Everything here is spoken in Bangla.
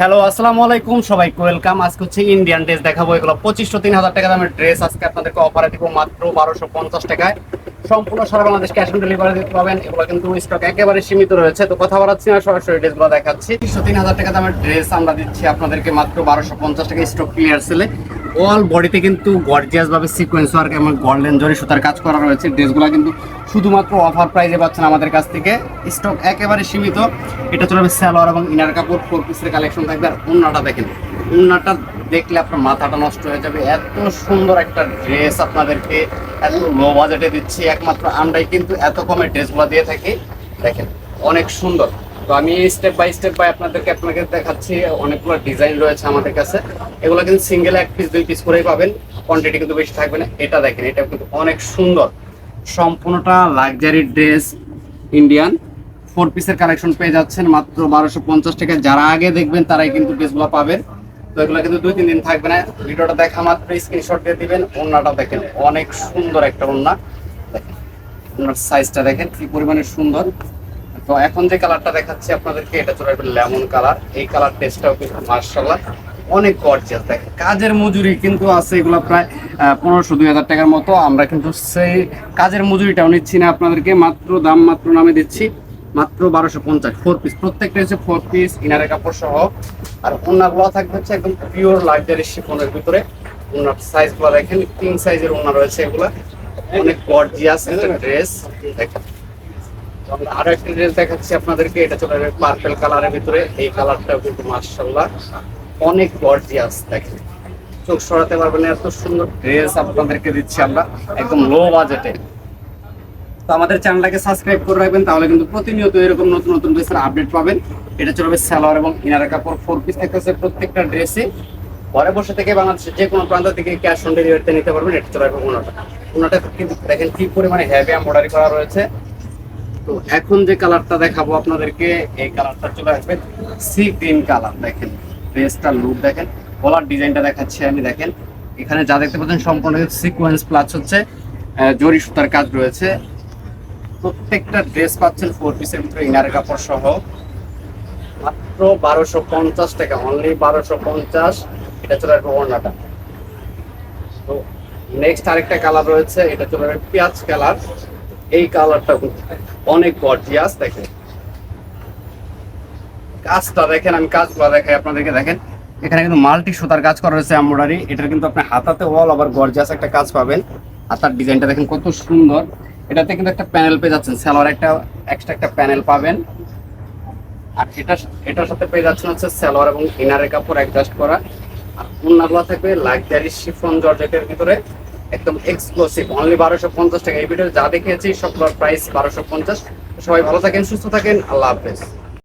হ্যালো, আসসালামু আলাইকুম সবাই ওয়েলকাম। আজকে হচ্ছে ইন্ডিয়ান ড্রেস দেখাবো। এগুলো পঁচিশশো তিন হাজার টাকা দামের ড্রেস আজকে আপনাদেরকে অফারে দিব মাত্র বারোশো পঞ্চাশ টাকায়। সম্পূর্ণ সারা বাংলাদেশ ক্যাশ অন ডেলিভারি দিতে পাবেন। এগুলো কিন্তু স্টক একেবারে সীমিত রয়েছে। তো কথা বলাচ্ছি না, সরাসরি ড্রেসগুলো দেখাচ্ছি। তিনশো তিন হাজার টাকা দামের ড্রেস আমরা দিচ্ছি আপনাদেরকে মাত্র বারোশো পঞ্চাশ টাকা স্টক ক্লিয়ার সেলে অল বডিতে কিন্তু গর্জিয়াস ভাবে সিকোয়েন্স ওয়ার্ক এবং গোল্ডেন জরি সুতার কাজ করা রয়েছে। ড্রেসগুলো কিন্তু শুধুমাত্র অফার প্রাইজে পাচ্ছেন আমাদের কাছ থেকে। স্টক একেবারে সীমিত। এটা চলবে স্যালোয়ার এবং ইনার কাপড় ফোর পিসের কালেকশন থাকবে। আর উন্নাটা দেখেন উন্নাটা দেখলে আপনার মাথাটা নষ্ট হয়ে যাবে। এত সুন্দর একটা ড্রেস আপনাদেরকে, এত লো বাজেটে দিচ্ছি। একমাত্র আমরাই কিন্তু এত কমে ড্রেসগুলো দিয়ে থাকি। দেখেন, অনেক সুন্দর। তো আমি স্টেপ বাই স্টেপ বাই আপনাদেরকে আপনাকে দেখাচ্ছি, অনেকগুলো ডিজাইন রয়েছে আমাদের কাছে। এগুলো কিন্তু সিঙ্গেল এক পিস দুই পিস করেই পাবেন। কোয়ান্টিটি কিন্তু বেশি থাকবে না। এটা দেখেন, এটা কিন্তু অনেক সুন্দর। সম্পূর্ণটা লাক্সারি ড্রেস ইন্ডিয়ান ফোর পিসের কালেকশন পেয়ে যাচ্ছেন মাত্র বারোশো পঞ্চাশ টাকা। যারা আগে দেখবেন, তারাই কিন্তু ড্রেসগুলো পাবেন। তো এগুলো কিন্তু দুই তিন দিন থাকবে না। ভিডিওটা দেখা মাত্র স্ক্রিনশট দিয়ে দিবেন। ওড়নাটা দেখেন, অনেক সুন্দর একটা ওড়না। দেখেন ওনার সাইজটা দেখেন, কি পরিমাণে সুন্দর। তো এখন যে কালারটা দেখাচ্ছি আপনাদেরকে, এটা চলে আসবে লেমন কালার এই কালার টেস্টটাও কিন্তু মার্শাল্লাহ অনেক গর্জিয়াস দেখেন, কাজের মজুরি কিন্তু আছে এগুলো প্রায় পনেরোশো, দুই হাজার টাকার মতো। আমরা কিন্তু সেই কাজের মজুরিটাও নিচ্ছি না আপনাদেরকে, মাত্র দাম মাত্র নামে দিচ্ছি, মাত্র বারোশো পঞ্চাশ। ফোর পিস প্রত্যেকটা হচ্ছে ফোর পিস ইনারের কাপড় সহ। আর ওনাগুলো থাকবে হচ্ছে একদম পিওর লাক্সারি শিফনের ভিতরে। ওনার সাইজগুলো দেখেন তিন সাইজের ওনা রয়েছে এগুলো। অনেক গর্জিয়াস একটা ড্রেস দেখেন আমরা আরও একটা ড্রেস দেখাচ্ছি আপনাদেরকে। এটা চলে যাবে পার্পেল কালারের ভিতরে। এই কালারটাও কিন্তু মার্শাল্লাহ অনেক গর্জিয়াস দেখেন। চোখ সরাতে পারবেন এত সুন্দর ড্রেস আপনাদেরকে দিচ্ছি আমরা, একদম লো বাজেটে তো আমাদের চ্যানেলটাকে সাবস্ক্রাইব করে রাখবেন, তাহলে কিন্তু প্রতিনিয়ত এরকম নতুন নতুন ড্রেসের আপডেট পাবেন। এটা চলবে সালোয়ার এবং ইনার কাপড় ফোর পিস থাকতেছে প্রত্যেকটা ড্রেসে ঘরে বসে থেকে বাংলাদেশের যে কোনো প্রান্ত থেকে ক্যাশ অন ডেলিভারিতে নিতে পারবেন, এটা চলে আসবে ওনাটা। ওনাটা কিন্তু দেখেন কি পরিমাণে হ্যাভি এম্বয়ডারি করা রয়েছে। তো এখন যে কালারটা দেখাবো আপনাদেরকে, এই কালারটা চলে আসবে সি গ্রিন কালার, দেখেন ড্রেসটার লুক দেখেন কলার ডিজাইনটা দেখাচ্ছি আমি, দেখেন, এখানে যা দেখতে পাচ্ছেন সম্পূর্ণ সিকোয়েন্স প্লাস হচ্ছে জরি সুতার কাজ রয়েছে। প্রত্যেকটা ড্রেস পাচ্ছেন ফোর পিসের ভিতরে ইনার কাপড় সহ। মাত্র বারোশো পঞ্চাশ টাকা অনলি বারোশো পঞ্চাশ, এটা চলে আসবে ওড়নাটা। তো নেক্সট আরেকটা কালার রয়েছে, এটা চলে আসবে পেঁয়াজ কালার এই কালারটা অনেক গর্জিয়াস দেখেন। কাজটা দেখেন, আমি কাজগুলো দেখাই আপনাদেরকে, দেখেন। এখানে কিন্তু মাল্টি সুতার কাজ করা রয়েছে এমব্রয়ডারি। এটার কিন্তু আপনি হাতাতে অল আবার গর্জিয়াস একটা কাজ পাবেন। আর তার ডিজাইনটা দেখেন কত সুন্দর। এটাতে কিন্তু একটা প্যানেল পেয়ে যাচ্ছেন। সালোয়ার একটা এক্সট্রা একটা প্যানেল পাবেন। আর এটা এটার সাথে পেয়ে যাচ্ছেন হচ্ছে সালোয়ার এবং ইনারের কাপড় অ্যাডজাস্ট করা। আর অন্যগুলো থাকবে লাক্সারি শিফন জর্জেটের ভিতরে। একদম এক্সক্লুসিভ অনলি বারোশো পঞ্চাশ টাকা। এই ভিডিও যা দেখেছি সবগুলোর প্রাইস বারোশো পঞ্চাশ। সবাই ভালো থাকেন, সুস্থ থাকেন। আল্লাহ হাফেজ।